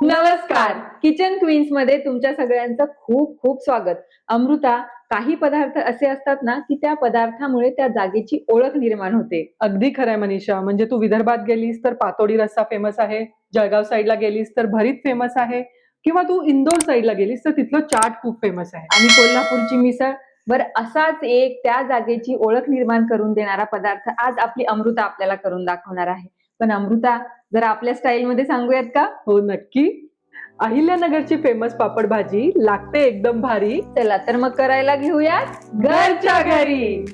नमस्कार. किचन क्वीन्समध्ये तुमच्या सगळ्यांचं खूप खूप स्वागत. अमृता काही पदार्थ असे असतात ना की त्या पदार्थामुळे त्या जागेची ओळख निर्माण होते. अगदी खरंय मनीषा. म्हणजे तू विदर्भात गेलीस तर पातोडी रस्सा फेमस आहे. जळगाव साईडला गेलीस तर भरीत फेमस आहे. किंवा तू इंदोर साईडला गेलीस तर तिथलं चाट खूप फेमस आहे. आणि कोल्हापूरची मिसळ. बर असाच एक त्या जागेची ओळख निर्माण करून देणारा पदार्थ आज आपली अमृता आपल्याला करून दाखवणार आहे. पण अमृता जर आपल्या स्टाईल मध्ये सांगूयात का? हो नक्की. अहिल्यानगरची फेमस पापड भाजी लागते एकदम भारी. चला तर मग करायला घेऊयात घरच्या घरी.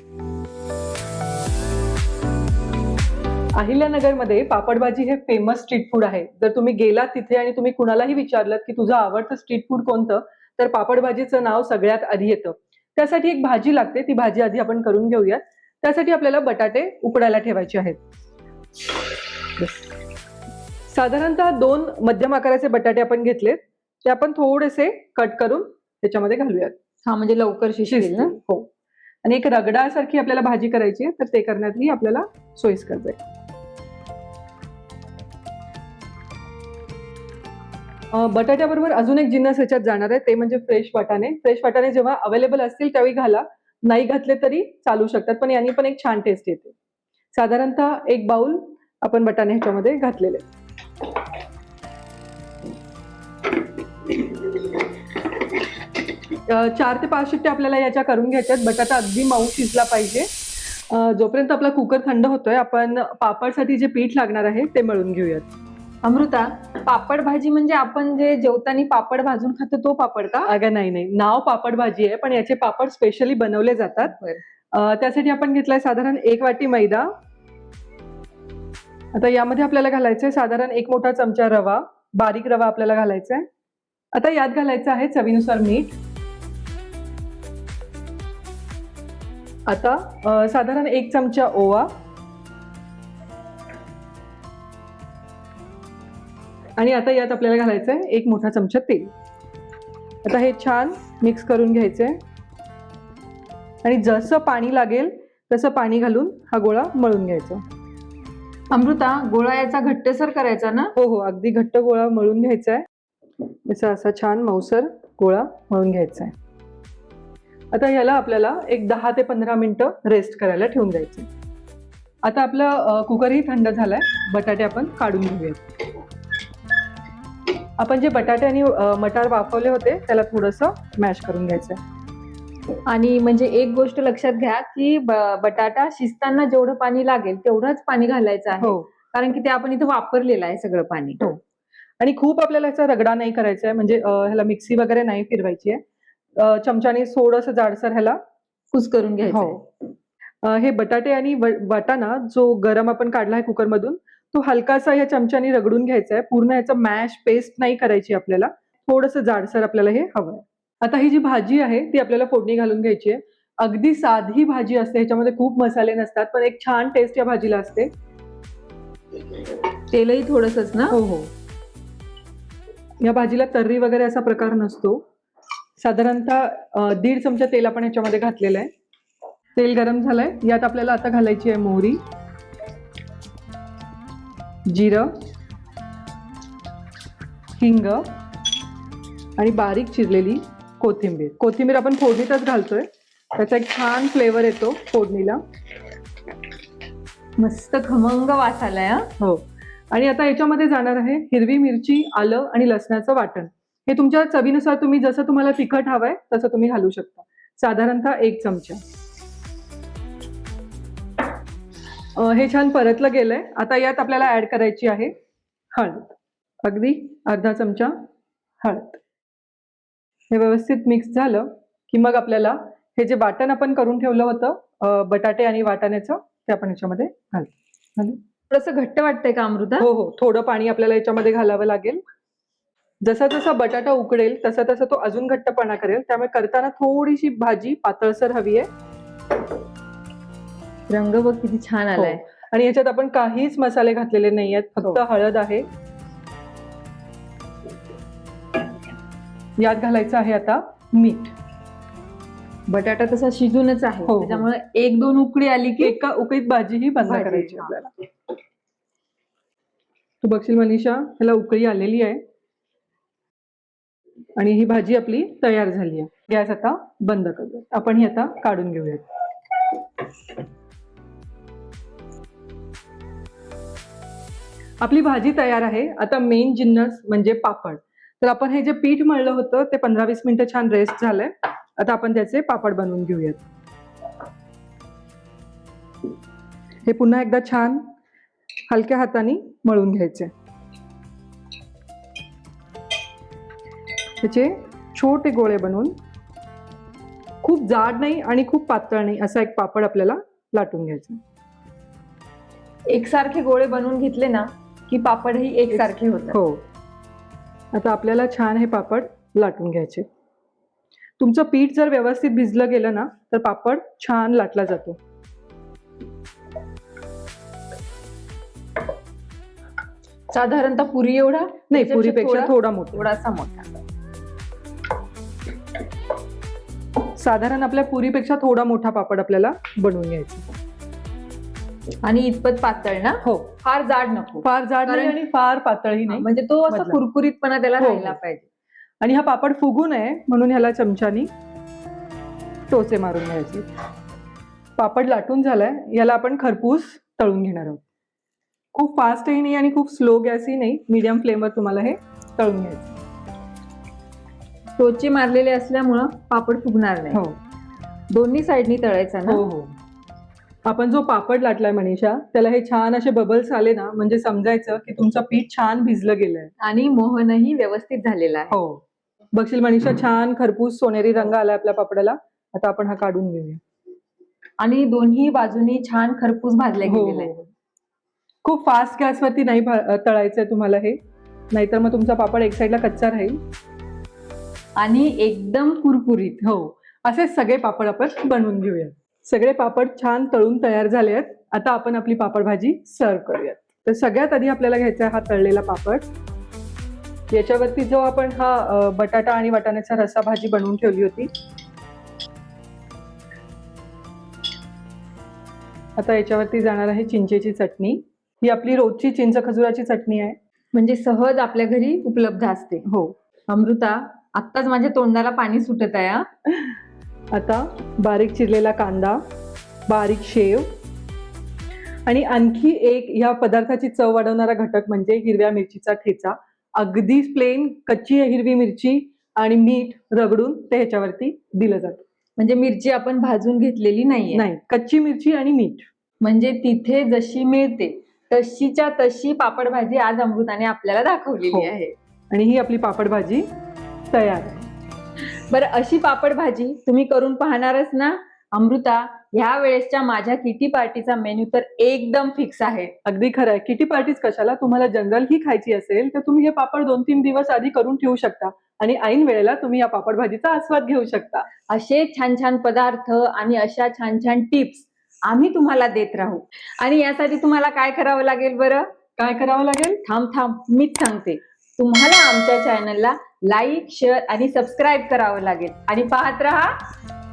अहिल्यानगरमध्ये पापड भाजी हे फेमस स्ट्रीट फूड आहे. जर तुम्ही गेलात तिथे आणि तुम्ही कुणालाही विचारलं की तुझं आवडतं स्ट्रीट फूड कोणतं तर पापड भाजीचं नाव सगळ्यात आधी येतं. त्यासाठी एक भाजी लागते ती भाजी आधी आपण करून घेऊयात. त्यासाठी आपल्याला बटाटे उकडायला ठेवायचे आहेत. साधारणतः दोन मध्यम आकाराचे बटाटे आपण घेतलेत. ते आपण थोडेसे कट करून त्याच्यामध्ये घालूयात. हा म्हणजे लवकर शिजतील ना. हो. आणि एक रगडासारखी आपल्याला भाजी करायची आहे तर ते करण्यातही आपल्याला सोयीस्कर जाईल बटाट्याबरोबर अजून एक जिन्नस ह्याच्यात जाणार आहे ते म्हणजे फ्रेश वाटाणे. फ्रेश वाटाणे जेव्हा अवेलेबल असतील त्यावेळी घाला. नाही घातले तरी चालू शकतात पण यांनी पण एक छान टेस्ट येते. साधारणतः एक बाउल आपण बटाणे ह्याच्यामध्ये घातलेले. चार ते पाच शिट्टे आपल्याला याच्या करून घ्यायच्यात. बटाटा अगदी मऊ शिजला पाहिजे. जोपर्यंत आपला कुकर थंड होतोय आपण पापडसाठी जे पीठ लागणार आहे ते मळून घेऊयात. अमृता पापड भाजी म्हणजे आपण जे जेवताना पापड भाजून खातो तो पापड का? अगं नाही नाही. नाव पापड भाजी आहे पण याचे पापड स्पेशली बनवले जातात. त्यासाठी आपण घेतलाय साधारण एक वाटी मैदा आता यामध्ये आपल्याला घालायचं आहे साधारण एक मोठा चमचा रवा बारीक रवा आपल्याला घालायचा आहे आता यात घालायचं आहे चवीनुसार मीठ. आता साधारण एक चमचा ओवा. आणि आता यात आपल्याला घालायचं आहे एक मोठा चमचा तेल. आता हे छान मिक्स करून घ्यायचं आहे आणि जसं पाणी लागेल तसं पाणी घालून हा गोळा मळून घ्यायचा. अमृता गोळा याचा घट्टसर करायचा ना? हो हो अगदी घट्ट गोळा मळून घ्यायचा आहे असा असा छान मऊसर गोळा मळून घ्यायचा आहे आता याला आपल्याला एक दहा ते पंधरा मिनटं रेस्ट करायला ठेवून द्यायचं आता आपलं कुकरही थंड झालाय. बटाटे आपण काढून घेऊयात. आपण जे बटाटे आणि मटार वाफवले होते त्याला थोडंसं मॅश करून घ्यायचं आहे आणि म्हणजे एक गोष्ट लक्षात घ्या की बटाटा शिजताना जेवढं पाणी लागेल तेवढंच पाणी घालायचं आहे. हो. कारण की ते आपण इथं वापरलेलं आहे सगळं पाणी. हो. आणि खूप आपल्याला याचा रगडा नाही करायचा आहे म्हणजे ह्याला मिक्सी वगैरे नाही फिरवायची आहे. चमच्याने थोडंसं जाडसर ह्याला कुस करून घ्यायचं. हो. हे बटाटे आणि वाटाणा जो गरम आपण काढला आहे कुकरमधून तो हलकासा ह्या चमच्याने रगडून घ्यायचा आहे पूर्ण ह्याचं मॅश पेस्ट नाही करायची आपल्याला. थोडंसं जाडसर आपल्याला हे हवं आहे आता ही जी भाजी आहे ती आपल्याला फोडणी घालून घ्यायची आहे. अगदी साधी भाजी असते ह्याच्यामध्ये खूप मसाले नसतात पण एक छान टेस्ट या भाजीला असते. तेलही थोडंसच ना? हो हो. या भाजीला तर्री वगैरे असा प्रकार नसतो. साधारणतः दीड चमचा तेल आपण याच्यामध्ये घातलेलं आहे. तेल गरम झालंय. यात आपल्याला आता घालायची आहे मोहरी जिरं हिंग आणि बारीक चिरलेली कोथिंबीर. कोथिंबीर आपण फोडणीतच घालतोय. त्याचा एक छान फ्लेवर येतो फोडणीला. मस्त खमंग वास आलाय हा. हो. आणि आता याच्यामध्ये जाणार आहे हिरवी मिरची आलं आणि लसणाचं वाटण. हे तुमच्या चवीनुसार तुम्ही जसं तुम्हाला तिखट हवंय तसं तुम्ही घालू शकता. साधारणतः एक चमचा. हे छान परतलं गेलंय. आता यात आपल्याला ऍड करायची आहे हळद. अगदी अर्धा चमचा हळद. हे व्यवस्थित मिक्स झालं की मग आपल्याला हे जे वाटण आपण करून ठेवलं होतं बटाटे आणि वाटाण्याचं ते आपण याच्यामध्ये घाल. थोडंसं घट्ट वाटतंय का अमृता? हो हो. थोडं पाणी आपल्याला याच्यामध्ये घालावं लागेल. जसा जसा बटाटा उकडेल तसा तसा तो अजून घट्टपणा करेल. त्यामुळे करताना थोडीशी भाजी पातळसर हवी आहे. रंग बघ किती छान आलाय. आणि याच्यात आपण काहीच मसाले घातलेले नाही आहेत फक्त हळद आहे. यात घालायचं आहे आता मीठ. बटाटा तसा शिजूनच आहे. हो, हो. त्याच्यामुळे एक दोन उकळी आली की एका उकळीत भाजी ही बंद भाजी, करायची हा. आपल्याला. तू बघशील मनीषा ह्याला उकळी आलेली आहे. आणि ही भाजी आपली तयार झाली आहे. गॅस आता बंद करूयात आपण ही आता काढून घेऊयात. आपली भाजी तयार आहे. आता मेन जिन्नस म्हणजे पापड. तर आपण हे जे पीठ मळलं होतं ते पंधरा वीस मिनिटं छान रेस्ट झालंय. आता आपण त्याचे पापड बनवून घेऊयात. हे पुन्हा एकदा छान हलक्या हाताने मळून घ्यायचे. त्याचे छोटे गोळे बनवून खूप जाड नाही आणि खूप पातळ नाही असा एक पापड आपल्याला लाटून घ्यायचा. एकसारखे गोळे बनवून घेतले ना की पापडही एकसारखे होतात. हो. आता आपल्याला छान हे पापड लाटून घ्यायचे. तुमचं पीठ जर व्यवस्थित भिजलं गेलं ना तर पापड छान लाटला जातो. साधारणतः पुरी एवढा? नाही पुरीपेक्षा थोडा- थोडा मोठा. थोडासा मोठा. साधारण आपल्या पुरीपेक्षा थोडा मोठा पापड आपल्याला बनवून घ्यायचा. आणि इतपत पातळ ना? हो. फार जाड नको. फार जाड नाही आणि फार पातळही नाही. म्हणजे तो असा. कुरकुरीतपणा त्याला हो, राहिला हो. पाहिजे. आणि हा पापड फुगू नये म्हणून ह्याला चमच्यानी टोचे मारून घ्यायचे. पापड लाटून झालाय. याला आपण खरपूस तळून घेणार आहोत. खूप फास्टही नाही आणि खूप स्लो गॅसही नाही. मीडियम फ्लेमवर तुम्हाला हे तळून घ्यायचं. टोचे मारलेले असल्यामुळं पापड फुगणार नाही. हो. दोन्ही साईडनी तळायचा ना? हो हो. आपण जो पापड लाटलाय मनीषा त्याला हे छान असे बबल्स आले ना म्हणजे समजायचं की तुमचं पीठ छान भिजलं गेलंय. आणि मोहनही व्यवस्थित झालेला आहे. हो. बघशील मनीषा छान खरपूस सोनेरी रंग आलाय आपल्या पापडाला. आता आपण हा काढून घेऊया. आणि दोन्ही बाजूनी छान खरपूस भाजले हो, गेलेले आहे. हो. खूप फास्ट गॅसवरती नाही भा- तळायचंय तुम्हाला हे. नाहीतर मग तुमचा पापड एक साईडला कच्चा राहील. आणि एकदम कुरकुरीत. हो. असे सगळे पापड आपण बनवून घेऊयात. सगळे पापड छान तळून तयार झाले आहेत. आता आपण आपली पापड भाजी सर्व करूयात. तर सगळ्यात आधी आपल्याला घ्यायचा आहे हा तळलेला पापड. याच्यावरती जो आपण हा बटाटा आणि वाटाण्याचा रसा भाजी बनवून ठेवली होती. आता याच्यावरती जाणार आहे चिंचेची चटणी. ही आपली रोजची चिंच खजुराची चटणी आहे. म्हणजे सहज आपल्या घरी उपलब्ध असते. हो. अमृता आत्ताच माझ्या तोंडाला पाणी सुटत आहे. आता बारीक चिरलेला कांदा बारीक शेव आणि आणखी एक ह्या पदार्थाची चव वाढवणारा घटक म्हणजे हिरव्या मिरचीचा ठेचा. अगदी प्लेन कच्ची हिरवी मिरची आणि मीठ रगडून ते ह्याच्यावरती दिलं जातं. म्हणजे मिरची आपण भाजून घेतलेली नाहीये. नाही कच्ची मिरची आणि मीठ. म्हणजे तिथे जशी मिळते तशीच्या तशी पापड भाजी आज अमृताने आपल्याला हो. दाखवलेली आहे. आणि ही आपली पापड भाजी तयार. आहे बरं अशी पापड भाजी तुम्ही करून पाहणारच ना? अमृता ह्या वेळेसच्या माझ्या किटी पार्टीचा मेन्यू तर एकदम फिक्स आहे. अगदी खरं आहे किटी पार्टीज कशाला? तुम्हाला जनरल ही खायची असेल तर तुम्ही हे पापड दोन तीन दिवस आधी करून ठेवू शकता. आणि ऐन वेळेला तुम्ही या पापड भाजीचा आस्वाद घेऊ शकता. असे छान छान पदार्थ आणि अशा छान छान टिप्स आम्ही तुम्हाला देत राहू. आणि यासाठी तुम्हाला काय करावं लागेल बरं? काय करावं लागेल? थांब थांब. मीच सांगते. तुम्हाला आमच्या चॅनलला लाईक शेअर आणि सबस्क्राईब करावं लागेल. आणि पाहत रहा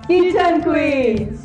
किचन क्वीन